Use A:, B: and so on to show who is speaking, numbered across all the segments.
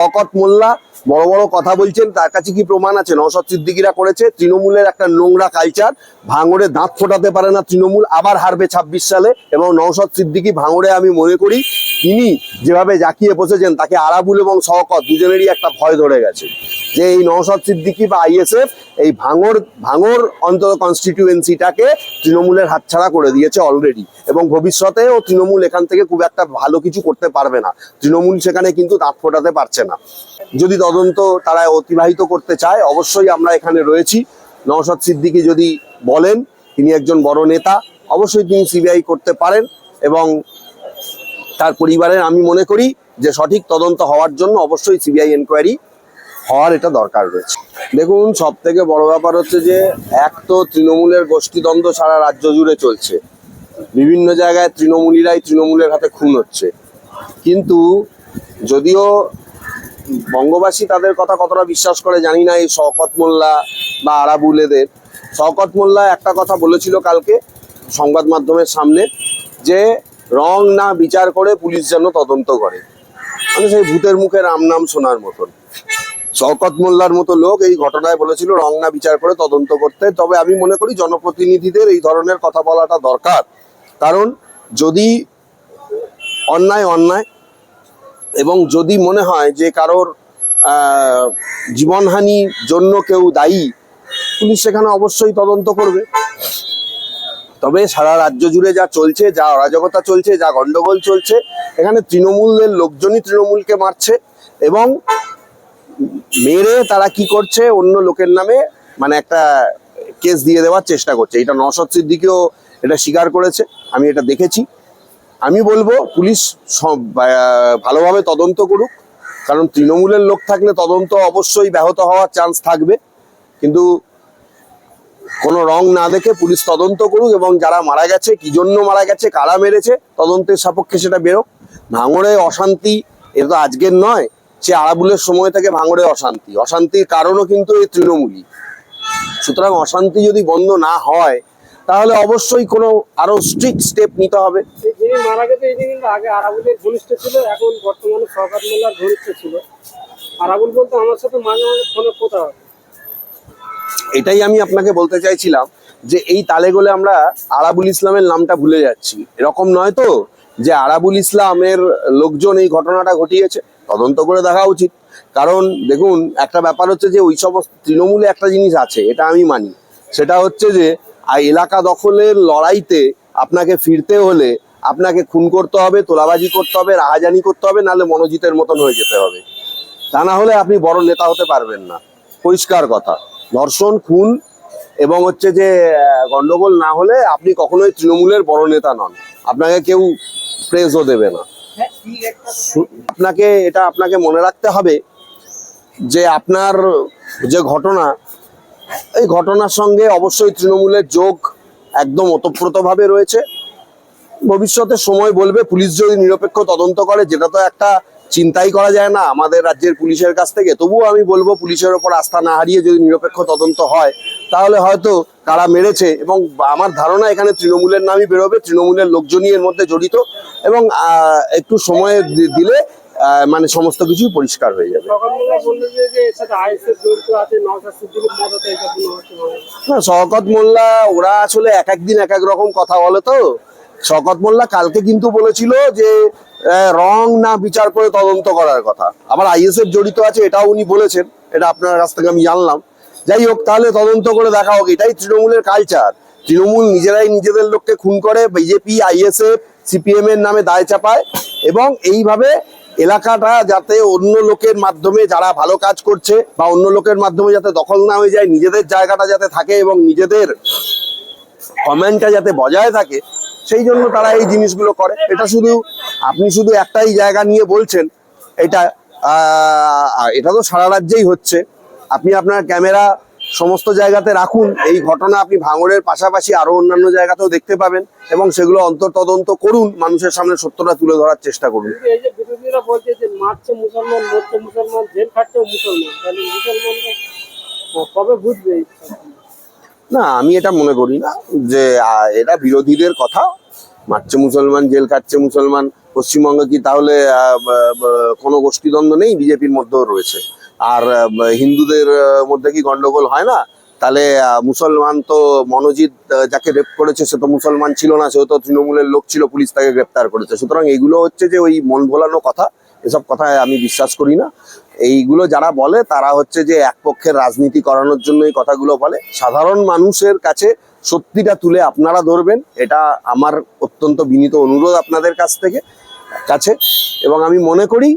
A: শকত মোল্লা বড় বড় কথা বলছেন, তার কাছে কি প্রমাণ আছে? নওশাদ সিদ্দিকিরা করেছে, তৃণমূলের একটা নোংরা কালচার ভাঙড়ে দাঁত ফোটাতে পারে না তৃণমূল, আবার হারবে ছাব্বিশ সালে, এবং নওশাদ সিদ্দিকি ভাঙড়ে আমি মনে করি তিনি যেভাবে জাকিয়ে বসেছেন, তাকে আরাবুল এবং শওকত দুজনেরই একটা ভয় ধরে গেছে। যে এই নওশাদ সিদ্দিকি বা আইএসএফ এই ভাঙর ভাঙর অন্তত কনস্টিটিউয়েন্সিটাকে তৃণমূলের হাতছাড়া করে দিয়েছে অলরেডি এবং ভবিষ্যতেও তৃণমূল এখান থেকে খুব একটা ভালো কিছু করতে পারবে না। তৃণমূল সেখানে কিন্তু দাঁত ফোটাতে পারছে না। যদি তদন্ত তারা অতিবাহিত করতে চায়, অবশ্যই আমরা এখানে রয়েছি। নওশাদ সিদ্দিকি যদি বলেন, তিনি একজন বড় নেতা, অবশ্যই তিনি সিবিআই করতে পারেন এবং তার পরিবারের আমি মনে করি যে সঠিক তদন্ত হওয়ার জন্য অবশ্যই সিবিআই এনকোয়ারি হওয়ার এটা দরকার রয়েছে। দেখুন সব থেকে বড় ব্যাপার হচ্ছে যে এক তো তৃণমূলের গোষ্ঠীদ্বন্দ্ব সারা রাজ্য জুড়ে চলছে। বিভিন্ন জায়গায় তৃণমূলীরাই তৃণমূলের হাতে খুন হচ্ছে। কিন্তু যদিও বঙ্গবাসী তাদের কথা কতটা বিশ্বাস করে জানি না, এই শওকত মোল্লা বা আরাবুল এদের। শওকত মোল্লা একটা কথা বলেছিল কালকে সংবাদ মাধ্যমের সামনে যে রং না বিচার করে পুলিশ যেন তদন্ত করে। মানে সেই ভূতের মুখে রাম নাম শোনার মতন। শওকত মোল্লার মতো লোক এই ঘটনায় বলেছিল, রং না বিচার করে তদন্ত করতে। তবে আমি মনে করি জনপ্রতিনিধিদের এই ধরনের কথা বলাটা দরকার। কারণ যদি অন্যায় অন্যায়, এবং যদি মনে হয় যে কারোর জীবনহানির জন্য কেউ দায়ী, পুলিশ সেখানে অবশ্যই তদন্ত করবে। তবে সারা রাজ্য জুড়ে যা চলছে, যা অরাজকতা চলছে, যা গন্ডগোল চলছে, এখানে তৃণমূলের লোকজনই তৃণমূলকে মারছে এবং মেরে তারা কি করছে, অন্য লোকের নামে মানে একটা কেস দিয়ে দেওয়ার চেষ্টা করছে। এটা নশদ সিদ্দিকেও এটা স্বীকার করেছে, আমি এটা দেখেছি। আমি বলব পুলিশ সব- ভালোভাবে তদন্ত করুক, কারণ তৃণমূলের লোক থাকলে তদন্ত অবশ্যই ব্যাহত হওয়ার চান্স থাকবে। কিন্তু কোনো রং না দেখে পুলিশ তদন্ত করুক এবং যারা মারা গেছে, কি জন্য মারা গেছে, কারা মেরেছে, তদন্তের সাপেক্ষে সেটা বেরোক। ভাঙড়ে অশান্তি, এটা তো আজকের নয়, সে আরাবুলের সময় থেকে ভাঙড়ে অশান্তি। অশান্তির কারণও কিন্তু এই তৃণমূলই। সুতরাং অশান্তি যদি বন্ধ না হয়, তাহলে অবশ্যই কোনো আরও স্ট্রিক্ট স্টেপ নিতে হবে।
B: যিনি মারা গেছে কিন্তু আগে আরাবুলের ঘনিষ্ঠ ছিল, এখন বর্তমানে সরকার মোল্লার ঘনিষ্ঠ ছিল। আরাবুল বলতে আমার সাথে মাঝে মাঝে ফোনে কথা হয়।
A: এটাই আমি আপনাকে বলতে চাইছিলাম যে এই তালে গোলে আমরা আরাবুল ইসলামের নামটা ভুলে যাচ্ছি। এরকম নয় তো যে আরাবুল ইসলামের লোকজন এই ঘটনাটা ঘটিয়েছে, তদন্ত করে দেখা উচিত। কারণ দেখুন, একটা ব্যাপার হচ্ছে যে ওই সমস্ত তৃণমূলে একটা জিনিস আছে, এটা আমি মানি। সেটা হচ্ছে যে এলাকা দখলের লড়াইতে আপনাকে ফিরতে হলে আপনাকে খুন করতে হবে, তোলাবাজি করতে হবে, রাহাজানি করতে হবে, নাহলে মনোজিতের মতন হয়ে যেতে হবে। তা না হলে আপনি বড় নেতা হতে পারবেন না। পরিষ্কার কথা। ধর্ষণ, খুন এবং হচ্ছে যে গন্ডগোল না হলে আপনি কখনোই তৃণমূলের বড় নেতা নন। আপনাকে কেউ প্রেজও দেবে না। আপনাকে, এটা আপনাকে মনে রাখতে হবে যে আপনার যে ঘটনা, এই ঘটনার সঙ্গে অবশ্যই তৃণমূলের যোগ একদম ওতপ্রোতভাবে রয়েছে। ভবিষ্যতে সময় বলবে, পুলিশ যদি নিরপেক্ষ তদন্ত করে, যেটা তো একটা চিন্তাই করা যায় না আমাদের রাজ্যের পুলিশের কাছ থেকে তবুও আমি বলব, পুলিশের ওপর আস্থা না হারিয়ে যদি নিরপেক্ষ তদন্ত হয়, তাহলে হয়তো কারা মেরেছে এবং আমার ধারণা এখানে তৃণমূলের নামই বেরোবে, তৃণমূলের লোকজনই এর মধ্যে জড়িত এবং একটু সময় দিলে মানে সমস্ত কিছুই পরিষ্কার হয়ে যাবে।
B: না,
A: শওকত মোল্লা, ওরা আসলে এক এক দিন এক এক রকম কথা বলে তো শওকত মোল্লা কালকে কিন্তু বলেছিল যে রং না বিচার করে তদন্ত করার কথা। আবার আইএসএফ জড়িত আছে, এটাও উনি বলেছেন। এটা আপনার কাছ থেকে আমি জানলাম। যাই হোক, তাহলে তদন্ত করে দেখা হোক, এটাই তৃণমূলের কালচার তৃণমূল নিজেরাই নিজেদের লোককে খুন করে বিজেপি আইএসএফ সিপিএম এর নামে দায় চাপায় এবং এইভাবে এলাকাটা যাতে অন্য লোকের মাধ্যমে যারা ভালো কাজ করছে বা অন্য লোকের মাধ্যমে যাতে দখল না হয়ে যায়, নিজেদের জায়গাটা যাতে থাকে এবং নিজেদের কমেন্টটা যাতে বজায় থাকে সেই জন্য তারা এই জিনিসগুলো করে। এটা শুধু আপনি শুধু একটাই জায়গা নিয়ে বলছেন, এটা এটা তো সারা রাজ্যেই হচ্ছে। আপনি আপনার ক্যামেরা সমস্ত জায়গাতে রাখুন, এই ঘটনা আপনি ভাঙড়ের পাশাপাশি আরও অন্যান্য জায়গাতেও দেখতে পাবেন এবং সেগুলো অন্তর্তদন্ত করুন, মানুষের সামনে সত্যটা তুলে ধরার চেষ্টা করুন।
B: মুসলমান কবে বুঝবে
A: না, আমি এটা মনে করি না যে এটা বিরোধীদের কথা। মারছে মুসলমান, জেল কাটছে মুসলমান, পশ্চিমবঙ্গে কি তাহলে কোনো গোষ্ঠীদ্বন্দ্ব নেই? বিজেপির মধ্যেও রয়েছে। আর হিন্দুদের মধ্যে কি গন্ডগোল হয় না? তাহলে মুসলমান তো মনোজিৎ যাকে রেপ করেছে, সে তো মুসলমান ছিল না, সেও তো তৃণমূলের লোক ছিল, পুলিশ তাকে গ্রেপ্তার করেছে। সুতরাং এইগুলো হচ্ছে যে ওই মন ভোলানো কথা, এসব কথায় আমি বিশ্বাস করি না। এইগুলো যারা বলে, তারা হচ্ছে যে এক পক্ষের রাজনীতি করানোর জন্য এই কথাগুলো বলে। সাধারণ মানুষের কাছে সত্যিটা তুলে আপনারা ধরবেন, এটা আমার অত্যন্ত বিনীত অনুরোধ আপনাদের কাছ থেকে, কাছে। এবং আমি মনে করি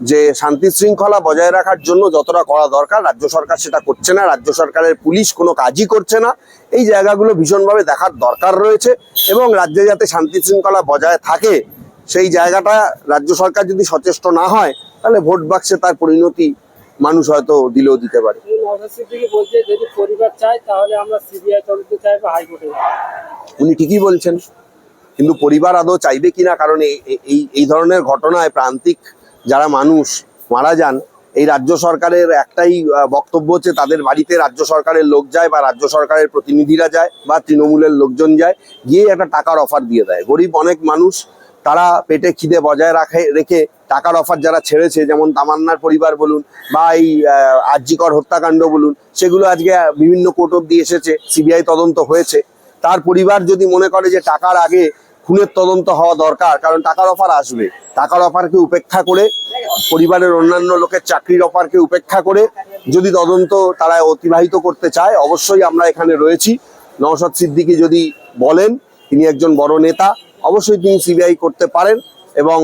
A: যে শান্তি শৃঙ্খলা বজায় রাখার জন্য যতটা করা দরকার রাজ্য সরকার সেটা করছে না রাজ্য সরকারের পুলিশ কোনো কাজই করছে না। এই জায়গাগুলো ভীষণভাবে দেখার দরকার রয়েছে এবং রাজ্যে যাতে শান্তি শৃঙ্খলা বজায় থাকে সেই জায়গাটা রাজ্য সরকার যদি সচেষ্ট না হয় তাহলে ভোট বাক্সে তার পরিণতি মানুষ হয়তো দিলেও দিতে পারে। উনি ঠিকই বলছেন কিন্তু পরিবার আদৌ চাইবে কিনা কারণ এই এই ধরনের ঘটনায় প্রান্তিক যারা মানুষ মারা যান এই রাজ্য সরকারের একটাই বক্তব্য হচ্ছে তাদের বাড়িতে রাজ্য সরকারের লোক যায় বা রাজ্য সরকারের প্রতিনিধিরা যায় বা তৃণমূলের লোকজন যায় গিয়ে একটা টাকার অফার দিয়ে দেয়। গরিব অনেক মানুষ তারা পেটে খিদে বজায় রাখে রেখে টাকার অফার যারা ছেড়েছে যেমন তামান্নার পরিবার বলুন বা এই আহ, আরজিকর হত্যাকাণ্ড বলুন সেগুলো আজকে বিভিন্ন কোর্ট অব্দি এসেছে সিবিআই তদন্ত হয়েছে। তার পরিবার যদি মনে করে যে টাকার আগে খুনের তদন্ত হওয়া দরকার, কারণ টাকার অফার আসবে। টাকার অফারকে উপেক্ষা করে, পরিবারের অন্যান্য লোকের চাকরির অফারকে উপেক্ষা করে যদি তদন্ত তারা অতিবাহিত করতে চায়, অবশ্যই আমরা এখানে রয়েছি। নওশাদ সিদ্দিকি যদি বলেন, তিনি একজন বড় নেতা, অবশ্যই তিনি সিবিআই করতে পারেন এবং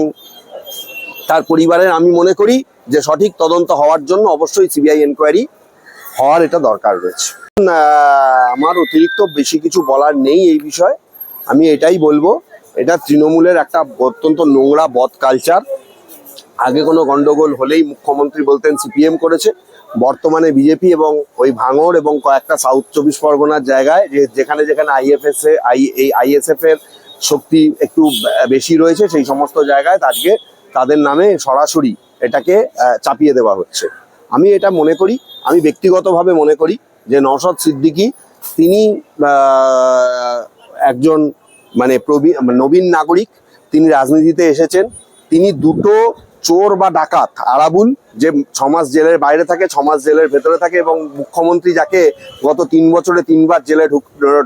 A: তার পরিবারের আমি মনে করি যে সঠিক তদন্ত হওয়ার জন্য অবশ্যই সিবিআই এনকোয়ারি হওয়ার এটা দরকার রয়েছে। আমার অতিরিক্ত বেশি কিছু বলার নেই এই বিষয়ে। আমি এটাই বলব, এটা তৃণমূলের একটা অত্যন্ত নোংরা বদ কালচার আগে কোনো গন্ডগোল হলেই মুখ্যমন্ত্রী বলতেন সিপিএম করেছে। বর্তমানে বিজেপি এবং ওই ভাঙড় এবং কয়েকটা সাউথ চব্বিশ পরগনার জায়গায় যে যেখানে যেখানে আইএফএস আই, এই আইএসএফ এর শক্তি একটু বেশি রয়েছে, সেই সমস্ত জায়গায় আজকে তাদের নামে সরাসরি এটাকে চাপিয়ে দেওয়া হচ্ছে। আমি এটা মনে করি, আমি ব্যক্তিগতভাবে মনে করি যে নওশাদ সিদ্দিকী, তিনি একজন মানে প্রবীণ নবীন নাগরিক, তিনি রাজনীতিতে এসেছেন। তিনি দুটো চোর বা ডাকাত, আরাবুল, যে ছমাস জেলের বাইরে থাকে, ছমাস জেলের ভেতরে থাকে এবং মুখ্যমন্ত্রী যাকে গত তিন বছরে তিনবার জেলে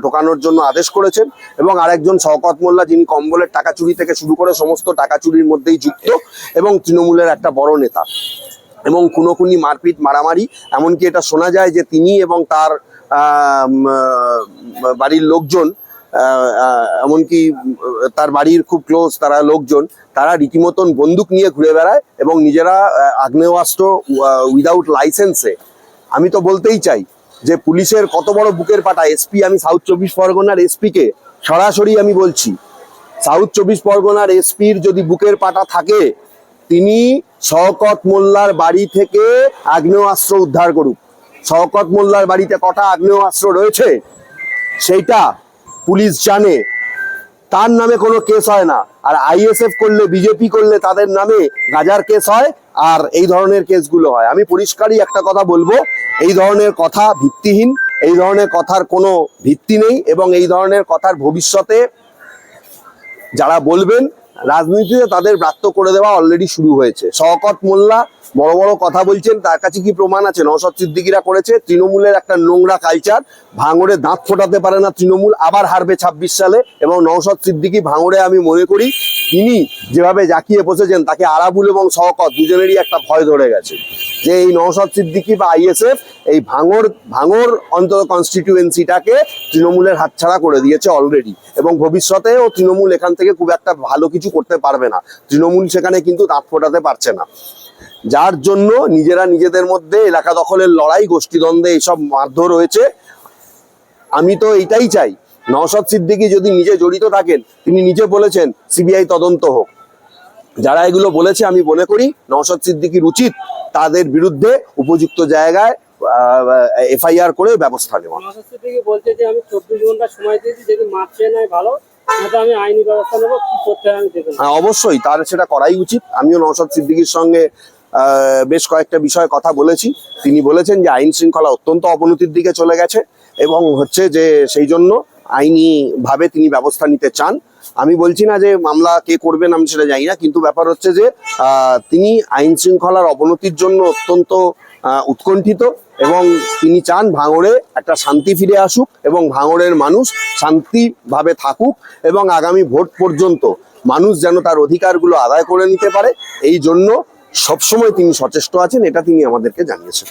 A: ঢোকানোর জন্য আদেশ করেছেন এবং আরেকজন শওকত মোল্লা যিনি কম্বলের টাকা চুরি থেকে শুরু করে সমস্ত টাকা চুরির মধ্যেই যুক্ত এবং তৃণমূলের একটা বড় নেতা। এবং খুনোখুনি, মারপিট, মারামারি, এমনকি এটা শোনা যায় যে তিনি এবং তার বাড়ির লোকজন এমনকি তার বাড়ির খুব ক্লোজ তারা লোকজন, তারা রীতিমতন বন্দুক নিয়ে ঘুরে বেড়ায় এবং নিজেরা আগ্নেয়াস্ত্র উইদাউট লাইসেন্সে আমি তো বলতেই চাই যে পুলিশের কত বড় বুকের পাটা এসপি আমি সাউথ চব্বিশ পরগনার এসপিকে সরাসরি আমি বলছি। সাউথ চব্বিশ পরগনার এসপির যদি বুকের পাটা থাকে, তিনি শওকত মোল্লার বাড়ি থেকে আগ্নেয়াস্ত্র উদ্ধার করুক। শওকত মোল্লার বাড়িতে কটা আগ্নেয়াস্ত্র রয়েছে? সেইটা পুলিশ জানে, তার নামে কোনো কেস হয় না। আর আইএসএফ করলে বিজেপি করলে তাদের নামে গাজার কেস হয়, আর এই ধরনের কেসগুলো হয়। আমি পরিষ্কারই একটা কথা বলব, এই ধরনের কথা ভিত্তিহীন, এই ধরনের কথার কোনো ভিত্তি নেই, এবং এই ধরনের কথার ভবিষ্যতে যারা বলবেন রাজনীতিতে তাদের ব্রাত্য করে দেওয়া অলরেডি শুরু হয়েছে। শওকত মোল্লা বড় বড় কথা বলছেন, তার কাছে কি প্রমাণ আছে? নওশাদ সিদ্দিকিরা করেছে, তৃণমূলের একটা নোংরা কালচার ভাঙড়ে দাঁত ফোটাতে পারে না তৃণমূল, আবার হারবে ছাব্বিশ সালে এবং নওশাদ সিদ্দিকি ভাঙড়ে আমি মনে করি তিনি যেভাবে জাকিয়ে বসেছেন, তাকে আরাবুল এবং শওকত দুজনেরই একটা ভয় ধরে গেছে। যে এই নওশাদ সিদ্দিকি বা আইএসএফ এই ভাঙর ভাঙর অন্তত কনস্টিটিউয়েন্সিটাকে তৃণমূলের হাতছাড়া করে দিয়েছে অলরেডি এবং ভবিষ্যতেও তৃণমূল এখান থেকে খুব একটা ভালো কিছু করতে পারবে না। তৃণমূল সেখানে কিন্তু দাঁত ফোটাতে পারছে না। যার জন্য নিজেরা নিজেদের মধ্যে এলাকা দখলের লড়াই, গোষ্ঠীদ্বন্দ্বে এইসব মারধর রয়েছে। আমি তো এইটাই চাই, নওশাদ সিদ্দিকী যদি নিজে জড়িত থাকেন, তিনি নিজে বলেছেন, সিবিআই তদন্ত হোক। যারা এগুলো বলেছে, আমি মনে করি নওশাদ সিদ্দিকীর উচিত তাদের বিরুদ্ধে উপযুক্ত জায়গায় এফআইআর করে ব্যবস্থা নেওয়া।
B: বলছে যে, আমি চব্বিশ ঘণ্টা সময় দিয়েছি যদি মারছে নাই ভালো আমি আইনি ব্যবস্থা নেব। হয়
A: অবশ্যই, তার সেটা করাই উচিত। আমিও নওশাদ সিদ্দিকির সঙ্গে বেশ কয়েকটা বিষয়ে কথা বলেছি। তিনি বলেছেন যে, আইন শৃঙ্খলা অত্যন্ত অবনতির দিকে চলে গেছে এবং হচ্ছে যে, সেই জন্য আইনি ভাবে তিনি ব্যবস্থা নিতে চান। আমি বলছি না যে, মামলা কে করবেন আমি সেটা জানি না। কিন্তু ব্যাপার হচ্ছে যে তিনি আইন শৃঙ্খলার অবনতির জন্য অত্যন্ত উৎকণ্ঠিত। এবং তিনি চান ভাঙড়ে একটা শান্তি ফিরে আসুক এবং ভাঙড়ের মানুষ শান্তিভাবে থাকুক এবং আগামী ভোট পর্যন্ত মানুষ যেন তার অধিকারগুলো আদায় করে নিতে পারে। এই জন্য সবসময় তিনি সচেষ্ট আছেন, এটা তিনি আমাদেরকে জানিয়েছেন।